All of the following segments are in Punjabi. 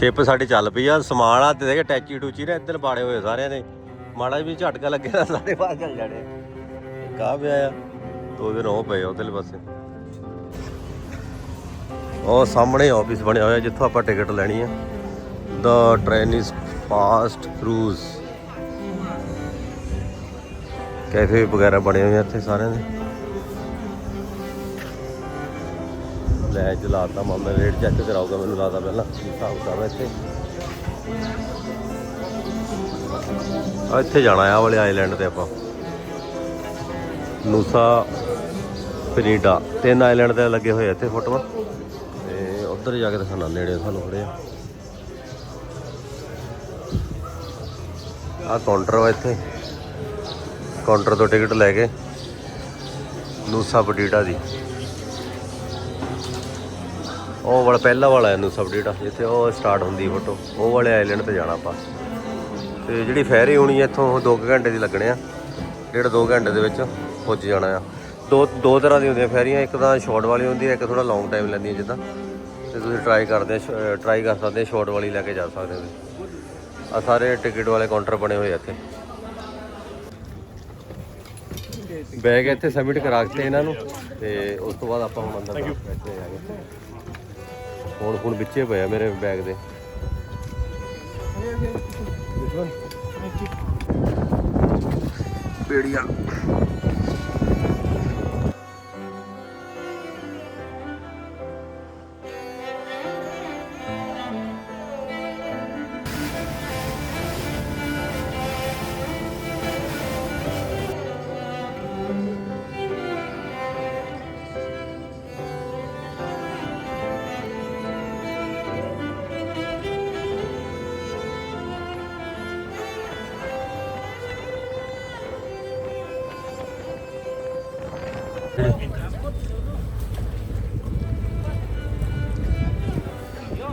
ਸ਼ਿਪ ਸਾਡੀ ਚੱਲ ਪਈ ਆ, ਸਮਾਨ ਆ ਤੇ ਦੇਖ ਟੈਚੀ ਟੂਚੀ ਨੇ ਇੱਧਰ ਬਾੜੇ ਹੋਏ ਸਾਰਿਆਂ ਨੇ। ਮਾੜਾ ਵੀ ਝਟਕਾ ਲੱਗੇ ਤਾਂ ਸਾਰੇ ਬਾਹਰ ਚੱਲ ਜਾਣੇ ਕਾ ਪਿਆ ਆ, ਦੋ ਦਿਨ ਉਹ ਪਏ ਉਧਰਲੇ ਪਾਸੇ। ਉਹ ਸਾਹਮਣੇ ਆਫਿਸ ਬਣਿਆ ਹੋਇਆ, ਜਿੱਥੋਂ ਆਪਾਂ ਟਿਕਟ ਲੈਣੀ ਆ। ਦਾ train is fast cruise cafe ਵਗੈਰਾ ਬਣੇ ਹੋਏ ਆ ਇੱਥੇ ਸਾਰਿਆਂ ਦੇ। ਲੈ ਚਲਾਤਾ, ਮਾਮਾ ਰੇਟ ਚੈੱਕ ਕਰਾਊਗਾ, ਮੈਨੂੰ ਲੱਗਦਾ ਪਹਿਲਾਂ। ਕੀ ਹਿਸਾਬ ਕਿਤਾਬ ਇੱਥੇ। ਆ ਇੱਥੇ ਜਾਣਾ ਆ ਵਾਲੇ ਆਈਲੈਂਡ ਤੇ ਆਪਾਂ। ਨੂਸਾ ਪਨੀਡਾ ਤਿੰਨ ਆਈਲੈਂਡ ਦੇ ਲੱਗੇ ਹੋਏ ਇੱਥੇ ਫੋਟੋਆਂ। ਤੇ ਉੱਧਰ ਜਾ ਕੇ ਦਿਖਾਣਾ ਨੇੜੇ ਤੁਹਾਨੂੰ ਥੋੜੇ ਆ। ਕਾਊਂਟਰ ਵਾ ਇੱਥੇ। ਕਾਊਂਟਰ ਤੋਂ ਟਿਕਟ ਲੈ ਕੇ। ਨੂਸਾ ਪਨੀਡਾ ਦੀ। ਉਹ ਵਾਲਾ ਪਹਿਲਾ ਵਾਲਾ ਹੈ ਨੂਸਾ ਪਨੀਡਾ ਜਿੱਥੇ ਉਹ ਸਟਾਰਟ ਹੁੰਦੀ ਫੋਟੋ ਉਹ ਵਾਲੇ ਆਈਲੈਂਡ ਤੇ ਜਾਣਾ ਆਪਾਂ। ਤੇ ਜਿਹੜੀ ਫੈਰੀ ਹੋਣੀ ਹੈ ਇੱਥੋਂ 2 ਘੰਟੇ ਦੀ ਲੱਗਣੇ ਆ। ਡੇਢ 2 ਘੰਟੇ ਦੇ ਵਿੱਚ ਪੁੱਜ ਜਾਣਾ ਆ। ਦੋ ਦੋ ਤਰ੍ਹਾਂ ਦੀ ਹੁੰਦੀਆਂ ਫੈਰੀਆਂ ਇੱਕ ਤਾਂ ਸ਼ਾਰਟ ਵਾਲੀ ਹੁੰਦੀ ਹੈ ਇੱਕ ਥੋੜਾ ਲੌਂਗ ਟਾਈਮ ਲੈਂਦੀ ਹੈ ਜਿੱਦਾਂ। ਤੇ ਤੁਸੀਂ ਟਰਾਈ ਕਰਦੇ ਟਰਾਈ ਕਰ ਸਕਦੇ ਸ਼ਾਰਟ ਵਾਲੀ ਲੈ ਕੇ ਜਾ ਸਕਦੇ ਹੋ। ਆ ਸਾਰੇ ਟਿਕਟ ਵਾਲੇ ਕਾਊਂਟਰ ਬਣੇ ਹੋਏ ਆ ਇੱਥੇ। ਬੈਗ ਇੱਥੇ ਸਬਮਿਟ ਕਰਾ ਦਿੱਤੇ ਇਹਨਾਂ ਨੂੰ। ਤੇ ਉਸ ਤੋਂ ਬਾਅਦ ਆਪਾਂ ਹੁਣ ਅੰਦਰ ਬੈਠੇ ਜਾਗੇ ਹੁਣ ਹੁਣ ਵਿੱਚੇ ਪਿਆ ਮੇਰੇ ਬੈਗ ਦੇ। ਪੇੜੀਆਂ।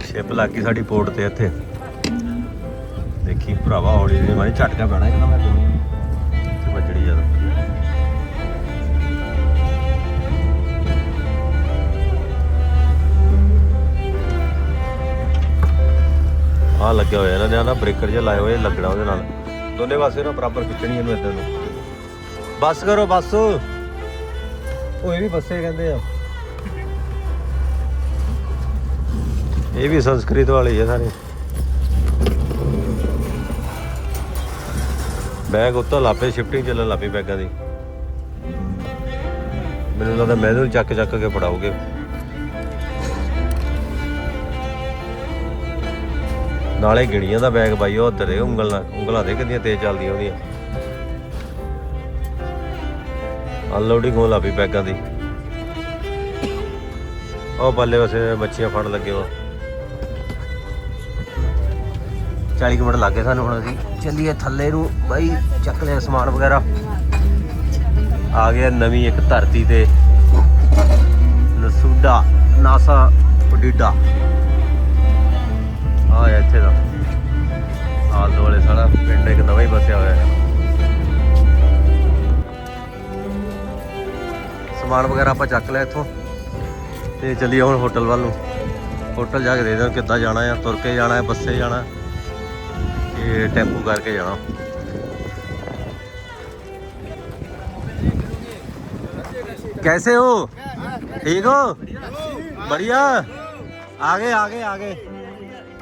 ਸ਼ਿਪ ਲੱਗ ਸਾਡੀ ਪੋਰਟ ਤੇ ਇੱਥੇ। ਦੇਖੀ, ਭਰਾਵਾ, ਹੌਲੀ ਜਿਹੀ ਮਾਰੀ ਝਟਕਾ ਪੈਣਾ ਇੱਕਦਮ ਮੈਂ ਤੇ। ਵੱਜੜੀ ਜ਼ਿਆਦਾ ਆ। ਲੱਗਿਆ ਹੋਇਆ ਇਹਨਾਂ ਨੇ ਨਾ ਬ੍ਰੇਕਰ ਜਿਹਾ ਲਾਇਆ ਹੋਇਆ ਲੱਗਣਾ ਉਹਦੇ ਨਾਲ। ਦੋਨੇ ਪਾਸੇ ਨਾ ਬਰਾਬਰ ਖਿੱਚਣੀ ਇਹਨੂੰ ਇਦਾਂ ਨੂੰ। ਬੱਸ ਕਰੋ, ਬਸ। ਉਹ ਇਹ ਵੀ ਬੱਸੇ ਕਹਿੰਦੇ ਆ। ਇਹ ਵੀ ਸੰਸਕ੍ਰਿਤ ਵਾਲੇ ਹੀ ਸਾਰੇ। ਬੈਗ ਉੱਤੋਂ ਲਾਪੇ ਸ਼ਿਫਟਿੰਗ ਚੱਲਣ ਲੱਪੀ ਬੈਗਾਂ ਦੀ। ਮੈਨੂੰ ਲੱਗਦਾ ਮੈਨੂੰ ਚੱਕ ਚੱਕ ਕੇ ਪੜਾਓਗੇ ਨਾਲੇ ਗਿਣੀਆਂ ਦਾ ਬੈਗ ਬਾਈ, ਉਹ ਉੱਧਰ ਦੇ ਉਂਗਲ, ਉਂਗਲਾਂ ਦੇ ਕਿੰਨੀਆਂ ਤੇਜ਼ ਚੱਲਦੀਆਂ ਉਹਦੀਆਂ। ਅਨਲੋਡਿੰਗ ਹੋਣ ਲੱਪੀ ਬੈਗਾਂ ਦੀ। ਉਹ ਬੱਲੇ ਵਸੇ ਬੱਚੀਆਂ ਫੜ ਲੱਗੇ ਵਾ 40 ਮਿੰਟ ਲੱਗੇ ਸਾਨੂੰ ਹੁਣ ਅਸੀਂ। ਚੱਲੀਏ ਥੱਲੇ ਨੂੰ। ਬਾਈ, ਚੱਕ ਲਿਆ ਸਮਾਨ ਵਗੈਰਾ। ਆ ਗਿਆ ਨਵੀਂ ਇੱਕ ਧਰਤੀ ਤੇ ਨਸੂਡਾ, ਨਾਸਾ ਪਡੀਡਾ ਆ ਇੱਥੇ ਦਾ। ਆਲ ਦੁਆਲੇ ਸਾਰਾ ਪਿੰਡ ਇੱਕ ਨਵਾਂ ਹੀ ਬਸਿਆ ਹੋਇਆ ਹੈ। ਸਮਾਨ ਵਗੈਰਾ ਆਪਾਂ ਚੱਕ ਲਿਆ ਇੱਥੋਂ ਤੇ ਚੱਲੀਏ ਹੁਣ ਹੋਟਲ ਵੱਲ ਨੂੰ ਹੋਟਲ ਜਾ ਕੇ ਦੇਖਦੇ ਹਾਂ ਕਿੱਦਾਂ ਜਾਣਾ ਆ ਤੁਰ ਕੇ ਜਾਣਾ ਹੈ ਬੱਸੇ ਜਾਣਾ ਇਹ ਟੈਂਪੂ ਕਰਕੇ ਜਾਣਾ कैसे हो ठीक हो बढ़िया आगे आगे आगे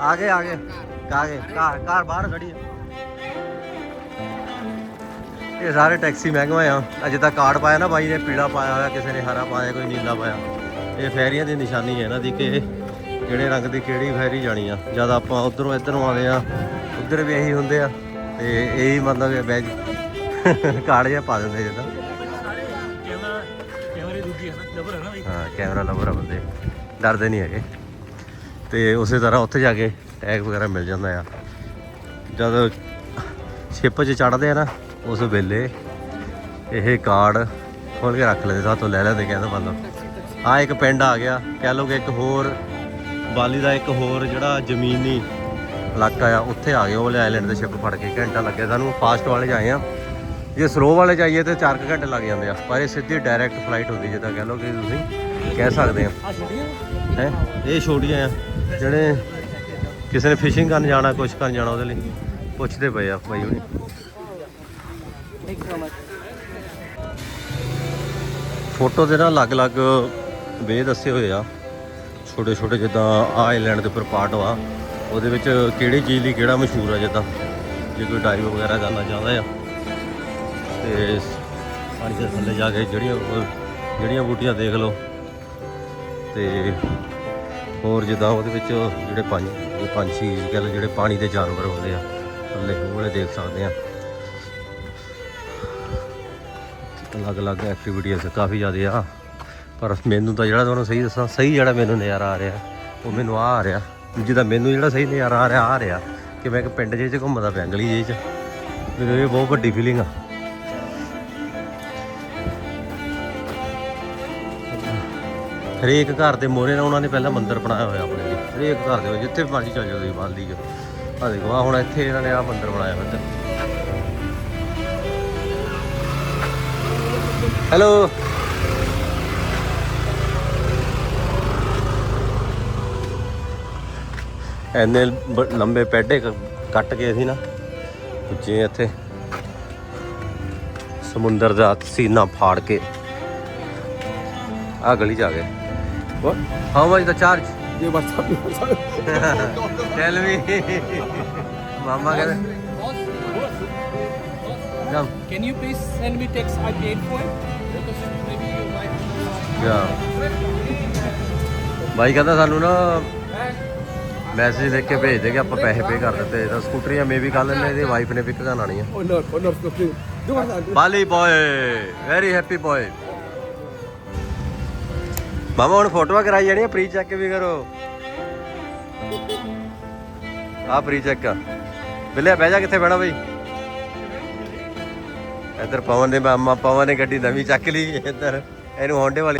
आगे आगे आगे कार कार बाहर खड़ी है ਇਹ ਸਾਰੇ ਟੈਕਸੀ ਮਹਿੰਗਾ ਆ। ਅਜੇ ਤਾਂ ਕਾਰਡ ਪਾਇਆ ਨਾ ਬਾਈ ਨੇ ਪੀਲਾ ਪਾਇਆ ਹੋਇਆ, ਕਿਸੇ ਨੇ ਹਰਾ ਪਾਇਆ, ਕੋਈ ਨੀਲਾ ਪਾਇਆ। ਇਹ ਫੈਰੀਆਂ ਦੀ ਨਿਸ਼ਾਨੀ ਹੈ ਇਹਨਾਂ ਦੀ ਕਿ ਕਿਹੜੇ ਰੰਗ ਦੀ ਕਿਹੜੀ ਫੈਰੀ ਜਾਣੀ ਆ। ਜਦ ਆਪਾਂ ਉਧਰੋਂ ਇੱਧਰੋਂ ਆਉਂਦੇ ਆ, ਉਧਰ ਵੀ ਇਹੀ ਹੁੰਦੇ ਆ। ਤੇ ਇਹੀ ਮਤਲਬ ਬੈਜ ਕਾਰਡ ਜਿਹਾ ਪਾ ਦਿੰਦੇ ਜਿੱਦਾਂ। ਹਾਂ, ਕੈਮਰਾ ਲਵਰ ਆ ਬੰਦੇ। ਡਰਦੇ ਨਹੀਂ ਹੈਗੇ। ਤੇ ਉਸੇ ਤਰ੍ਹਾਂ ਉੱਥੇ ਜਾ ਕੇ ਟੈਗ ਵਗੈਰਾ ਮਿਲ ਜਾਂਦਾ ਆ। ਜਦ ਸ਼ਿਪ 'ਚ ਚੜਦੇ ਆ ਨਾ ਉਸ ਵੇਲੇ ਇਹ ਕਾਰਡ ਖੋਲ ਕੇ ਰੱਖ ਲੈਂਦੇ, ਸਾਥੋਂ ਲੈ ਲੈਂਦੇ ਕਹਿੰਦਾ ਮਤਲਬ ਆ ਇੱਕ ਪਿੰਡ ਆ ਗਿਆ, ਕਹਿ ਲਓ ਕਿ ਇੱਕ ਹੋਰ, ਬਾਲੀ ਦਾ ਇੱਕ ਹੋਰ ਜਿਹੜਾ ਜ਼ਮੀਨੀ ਇਲਾਕਾ ਆ, ਉੱਥੇ ਆ ਗਏ ਉਹ ਵਾਲੇ ਆਈਲੈਂਡ ਦੇ ਸ਼ਿਪ ਫੜ ਕੇ, ਘੰਟਾ ਲੱਗਿਆ ਸਾਨੂੰ ਫਾਸਟ ਵਾਲੇ ਜਾਏ ਆਏ ਆ। ਜੇ ਸਲੋ ਵਾਲੇ ਜਾਈਏ ਤੇ 4 ਘੰਟੇ ਲੱਗ ਜਾਂਦੇ ਆ, ਪਰ ਇਹ ਸਿੱਧੀ ਡਾਇਰੈਕਟ ਫਲਾਈਟ ਹੁੰਦੀ, ਜਿੱਦਾਂ ਕਹਿ ਲਓ ਕਿ ਤੁਸੀਂ ਕਹਿ ਸਕਦੇ ਆ। ਹੈ? ਇਹ ਛੋਟੀਆਂ ਆ, ਜਿਹੜੇ ਕਿਸੇ ਨੇ ਫਿਸ਼ਿੰਗ ਕਰਨ ਜਾਣਾ, ਕੁਛ ਕਰਨ ਜਾਣਾ ਉਹਦੇ ਲਈ, ਪੁੱਛਦੇ ਪਏ ਆ ਬਾਈ ਹੁਣੀ। Thank you so much. Photo ਦੇ ਨਾ ਅਲੱਗ-ਅਲੱਗ ਵੇ ਦੱਸੇ ਹੋਏ ਆ। ਛੋਟੇ ਛੋਟੇ ਜਿੱਦਾਂ ਆਈਲੈਂਡ ਦੇ ਉੱਪਰ ਪਾਰਟ ਵਾ। ਉਹਦੇ ਵਿੱਚ ਕਿਹੜੀ ਚੀਜ਼ ਲਈ ਕਿਹੜਾ ਮਸ਼ਹੂਰ ਆ ਜਿੱਦਾਂ? ਜੇ ਕੋਈ ਡਾਈਵ ਵਗੈਰਾ ਕਰਨਾ ਚਾਹੁੰਦਾ ਆ। ਤੇ ਪਾਣੀ ਦੇ ਥੱਲੇ ਜਾ ਕੇ ਜਿਹੜੀਆਂ ਉਹ- ਜਿਹੜੀਆਂ ਬੂਟੀਆਂ ਦੇਖ ਲਓ। ਤੇ ਹੋਰ ਜਿੱਦਾਂ ਉਹਦੇ ਵਿੱਚ ਜਿਹੜੇ ਪੰਜ ਜਿਹੜੇ ਪੰਛੀ ਜਿਹੜੇ ਪਾਣੀ ਦੇ ਜਾਨਵਰ ਹੁੰਦੇ ਆ। ਥੱਲੇ ਉਹ ਦੇਖ ਸਕਦੇ ਆ। ਅਲੱਗ-ਅਲੱਗ ਐਕਟੀਵਿਟੀਆਂ ਕਾਫੀ ਜ਼ਿਆਦਾ ਆ। ਪਰ ਮੈਨੂੰ ਤਾਂ ਜਿਹੜਾ ਤੁਹਾਨੂੰ ਸਹੀ ਦੱਸਾਂ, ਸਹੀ ਜਿਹੜਾ ਮੈਨੂੰ ਨਜ਼ਾਰਾ ਆ ਰਿਹਾ, ਉਹ ਮੈਨੂੰ ਆ ਆ ਰਿਹਾ। ਜਿਹਦਾ ਮੈਨੂੰ ਜਿਹੜਾ ਸਹੀ ਨਜ਼ਾਰਾ ਆ ਰਿਹਾ ਆ ਰਿਹਾ ਕਿ ਮੈਂ ਇੱਕ ਪਿੰਡ ਜੇ ਚ ਘੁੰਮਦਾ ਪਿਆ ਗਲੀ ਜਿਹੇ ਚ। ਮੈਨੂੰ ਇਹ ਬਹੁਤ ਵੱਡੀ ਫੀਲਿੰਗ ਆ। ਹਰੇਕ ਘਰ ਦੇ ਮੋਹਰੇ ਨਾਲ ਉਹਨਾਂ ਨੇ ਪਹਿਲਾਂ ਮੰਦਿਰ ਬਣਾਇਆ ਹੋਇਆ ਆਪਣੇ ਲਈ। ਹਰੇਕ ਘਰ ਦੇ ਵਿੱਚ ਜਿੱਥੇ ਮਰਜ਼ੀ ਚੱਲ ਜਾਓ ਤੁਸੀਂ ਬਾਲੀ ਚ ਆ ਦੇਖੋ ਆ ਹੁਣ ਇੱਥੇ ਇਹਨਾਂ ਨੇ ਆ ਮੰਦਿਰ ਬਣਾਇਆ ਹੋਇਆ ਹੈਲੋ ਐਨੇ ਲੰਬੇ ਪੈਡੇ ਕੱਟ ਕੇ ਸੀ ਨਾ। ਉੱਚੇ ਇੱਥੇ। ਸਮੁੰਦਰ ਦਾ ਸੀਨਾ ਫਾੜ ਕੇ। ਆ ਗਲੀ ਚ ਆ ਗਏ। ਹਾਊ ਮਚ ਦਾ ਚਾਰਜ ये WhatsApp ਟੈਲ ਮੀ ਮਾਮਾ ਕਹਿੰਦੇ। Come Can you please send me text? I paid ਬਾਈ ਕਹਿੰਦਾ ਸਾਨੂੰ ਨਾ ਮੈਸੇਜ ਲਿਖ ਕੇ ਭੇਜ ਦੇ ਕਿ ਆਪਾਂ ਪੈਸੇ ਪੇ ਕਰ ਦਿੱਤੇ। ਤਾਂ ਸਕੂਟਰੀਆਂ ਮੇ ਵੀ ਕੱਲ ਨੇ ਇਹਦੀ ਵਾਈਫ ਨੇ ਪਿਕ ਕਰਨ ਆਣੀਆਂ. ਬਾਲੀ ਬੋਏ ਵੈਰੀ ਹੈਪੀ ਬੋਏ ਮਾਮਾ ਹੁਣ ਫੋਟੋਆਂ ਕਰਾਈ ਜਾਣੀਆਂ ਪ੍ਰੀ ਚੈੱਕ ਵੀ ਕਰੋ। ਆ ਪ੍ਰੀ ਚੈੱਕ ਬਿੱਲੇ ਬਹਿ ਜਾ ਕਿੱਥੇ ਬਹਿਣਾ ਬਈ? ਇੱਧਰ ਪਵਨ ਦੇ ਮਾਮਾ ਪਵਨ ਨੇ ਗੱਡੀ ਨਵੀਂ ਚੱਕ ਲਈ ਇੱਧਰ। ਇਹਨੂੰ ਹੋਂਡੇ ਵਾਲੀ